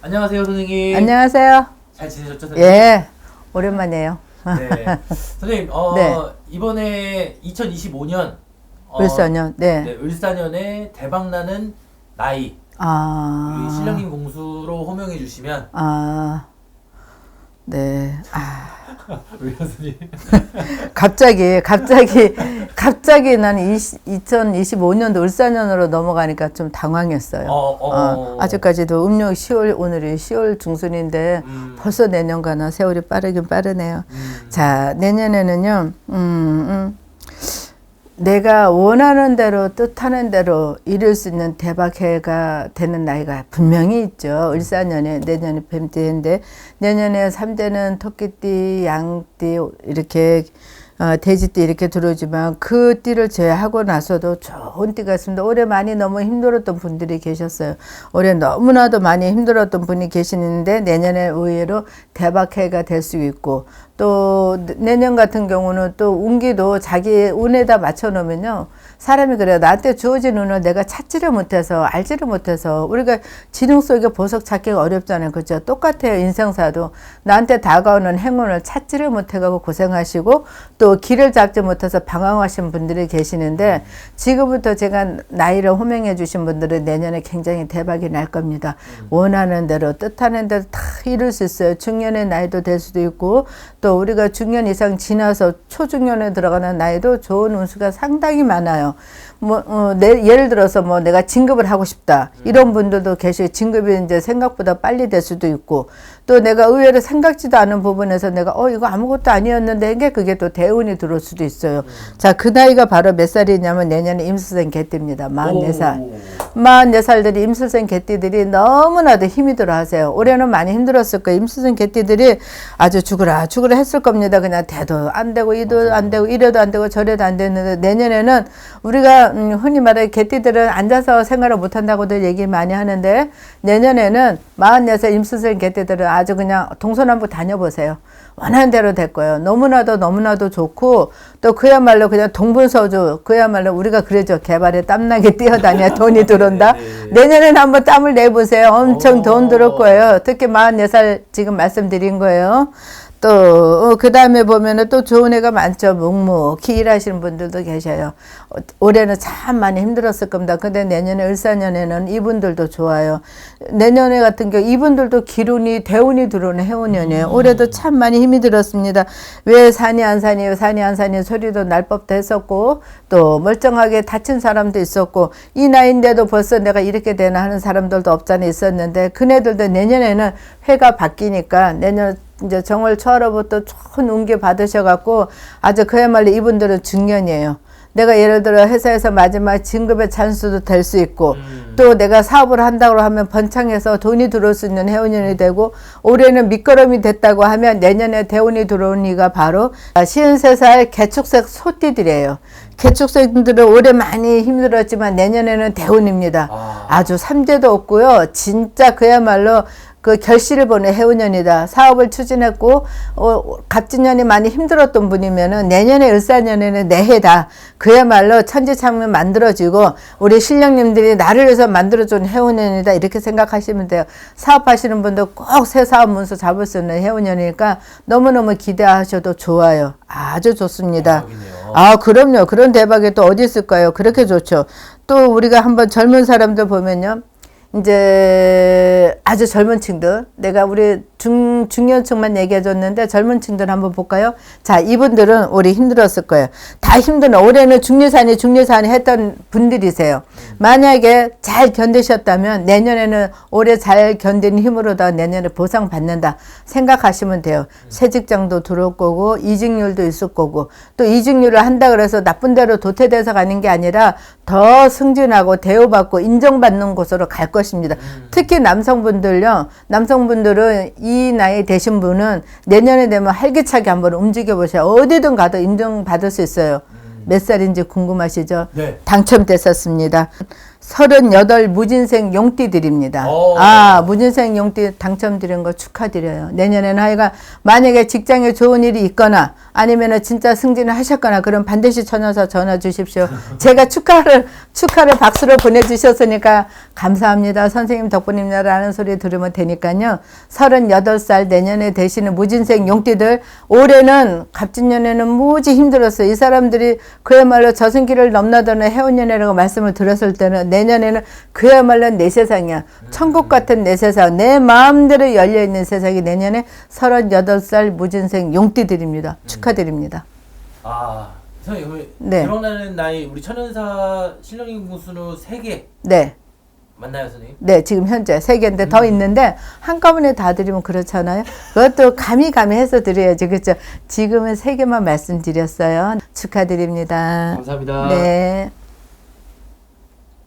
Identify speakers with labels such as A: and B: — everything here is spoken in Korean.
A: 안녕하세요, 선생님.
B: 안녕하세요.
A: 잘 지내셨죠, 선생님?
B: 예, 오랜만이에요.
A: 네. 선생님, 어,
B: 네.
A: 이번에 2025년 어,
B: 을사년, 네.
A: 네, 을사년에 대박나는 나이 우리
B: 아,
A: 신령님 공수로 호명해 주시면
B: 아, 네. 아,
A: 우리 선생님
B: 갑자기, 갑자기, 갑자기 나는 20, 2025년도 을사년으로 넘어가니까 좀 당황했어요.
A: 어, 어,
B: 어, 아직까지도 음력 10월, 오늘이 10월 중순인데
A: 음,
B: 벌써 내년 가나 세월이 빠르긴 빠르네요.
A: 음,
B: 자, 내년에는요, 음, 음, 내가 원하는 대로 뜻하는 대로 이룰 수 있는 대박 해가 되는 나이가 분명히 있죠. 을사년에 내년에 뱀띠인데 내년에 삼대는 토끼띠, 양띠 이렇게 어, 돼지띠 이렇게 들어오지만 그 띠를 제외하고 나서도 좋은 띠가 있습니다. 올해 많이 너무 힘들었던 분들이 계셨어요. 올해 너무나도 많이 힘들었던 분이 계시는데 내년에 의외로 대박해가 될 수 있고 또 내년 같은 경우는 또 운기도 자기 운에다 맞춰 놓으면요. 사람이 그래요. 나한테 주어진 운을 내가 찾지를 못해서 알지를 못해서 우리가 지능 속에 보석 찾기가 어렵잖아요. 그죠? 똑같아요. 인생사도 나한테 다가오는 행운을 찾지를 못해가고 고생하시고 또 길을 잡지 못해서 방황하신 분들이 계시는데 지금부터 제가 나이를 호명해 주신 분들은 내년에 굉장히 대박이 날 겁니다. 원하는 대로 뜻하는 대로 다 이룰 수 있어요. 중년의 나이도 될 수도 있고 또 우리가 중년 이상 지나서 초중년에 들어가는 나이도 좋은 운수가 상당히 많아요. 뭐, 어, 내, 예를 들어서 뭐 내가 진급을 하고 싶다. 이런 분들도 계시고 진급이 이제 생각보다 빨리 될 수도 있고 또 내가 의외로 생각지도 않은 부분에서 내가 어, 이거 아무것도 아니었는데 이게 그게 또 대운이 들어올 수도 있어요. 자, 그 나이가 바로 몇 살이냐면 내년에 임수생 개띠입니다. 44살.
A: 오.
B: 44살들이 임수생 개띠들이 너무나도 힘이 들어 하세요. 올해는 많이 힘들었을 거예요. 임수생 개띠들이 아주 죽으라 죽으라 했을 겁니다. 그냥 대도 안 되고 이도 안 되고 이래도 안 되고 저래도 안 되는데 내년에는 우리가 음, 흔히 말해 개띠들은 앉아서 생활을 못 한다고들 얘기 많이 하는데 내년에는 44살 임수생 개띠들은 아주 그냥 동서남북 다녀보세요. 원하는 대로 될 거예요. 너무나도 너무나도 좋고 또 그야말로 그냥 동분서주 그야말로 우리가 그러죠. 개발에 땀나게 뛰어다녀 돈이 들어 온다.
A: 네, 네, 네.
B: 내년에는 한번 땀을 내보세요. 엄청
A: 오.
B: 돈 들을 거예요. 특히 44살 지금 말씀드린 거예요. 또, 그 다음에 보면은 또 좋은 애가 많죠. 묵묵히 일하시는 분들도 계셔요. 어, 올해는 참 많이 힘들었을 겁니다. 근데 내년에 을사년에는 이분들도 좋아요. 내년에 같은 경우 이분들도 기운이, 대운이 들어오는 해운년이에요. 올해도 참 많이 힘이 들었습니다. 왜 산이 안 산이에요? 산이 안 산이 소리도 날 법도 했었고, 또 멀쩡하게 다친 사람도 있었고, 이 나이인데도 벌써 내가 이렇게 되나 하는 사람들도 없잖아 있었는데, 그네들도 내년에는 회가 바뀌니까 내년 이제 정월 초하로부터 좋은 운기 받으셔갖고 아주 그야말로 이분들은 중년이에요. 내가 예를 들어 회사에서 마지막 진급의 찬스도 될 수 있고
A: 음.
B: 또 내가 사업을 한다고 하면 번창해서 돈이 들어올 수 있는 해운년이 되고 올해는 밑거름이 됐다고 하면 내년에 대운이 들어오는 이가 바로 53살 개축색 소띠들이에요. 개축생들은 올해 많이 힘들었지만 내년에는 대운입니다.
A: 아.
B: 아주 삼재도 없고요. 진짜 그야말로 그 결실을 보는 해운년이다. 사업을 추진했고 어, 갑진년이 많이 힘들었던 분이면은 내년에 을사년에는 내해다. 그야말로 천지창문 만들어지고 우리 신령님들이 나를 위해서 만들어준 해운년이다. 이렇게 생각하시면 돼요. 사업하시는 분도 꼭 새 사업 문서 잡을 수 있는 해운년이니까 너무너무 기대하셔도 좋아요. 아주 좋습니다.
A: 대박이네요.
B: 아, 그럼요. 그런 대박이 또 어디 있을까요? 그렇게 좋죠. 또 우리가 한번 젊은 사람들 보면요. 이제 아주 젊은 층들 내가 우리 중 중년층만 얘기해 줬는데 젊은 층들 한번 볼까요? 자, 이분들은 올해 힘들었을 거예요. 다 힘든 올해는 중리산이 중리산이 했던 분들이세요. 만약에 잘 견디셨다면 내년에는 올해 잘 견디는 힘으로다 내년에 보상 받는다 생각하시면 돼요. 새 직장도 들어올 거고 이직률도 있을 거고 또 이직률을 한다 그래서 나쁜 대로 도태돼서 가는 게 아니라 더 승진하고 대우받고 인정받는 곳으로 갈 것입니다. 특히 남성분들요. 남성분들은 이 나이 되신 분은 내년에 되면 활기차게 한번 움직여 보세요. 어디든 가도 인정받을 수 있어요. 몇 살인지 궁금하시죠?
A: 네.
B: 당첨됐었습니다. 38 무진생 용띠 드립니다.
A: 오.
B: 아, 무진생 용띠 당첨드린 거 축하드려요. 내년에는 하여간 만약에 직장에 좋은 일이 있거나 아니면은 진짜 승진을 하셨거나 그럼 반드시 전화서 전화 주십시오. 제가 축하를, 축하를 박수로 보내주셨으니까 감사합니다. 선생님 덕분입니다 라는 소리 들으면 되니까요. 38살 내년에 되시는 무진생 용띠들 올해는 갑진년에는 무지 힘들었어요. 이 사람들이 그야말로 저승길을 넘나드는 해운년이라고 말씀을 드렸을 때는 내년에는 그야말로 내 세상이야. 천국 같은 내 세상. 내 마음대로 열려 있는 세상이 내년에 38살 무진생 용띠들입니다. 축하드립니다.
A: 아 선생님
B: 네.
A: 대박나는 나이 우리 천연사 신령인 구수로 3개
B: 네.
A: 맞나요 선생님?
B: 네, 지금 현재 세 개인데 더 있는데 한꺼번에 다 드리면 그렇잖아요. 그것도 감히 감히 해서 드려야지. 그렇죠? 지금은 세 개만 말씀드렸어요. 축하드립니다.
A: 감사합니다.
B: 네.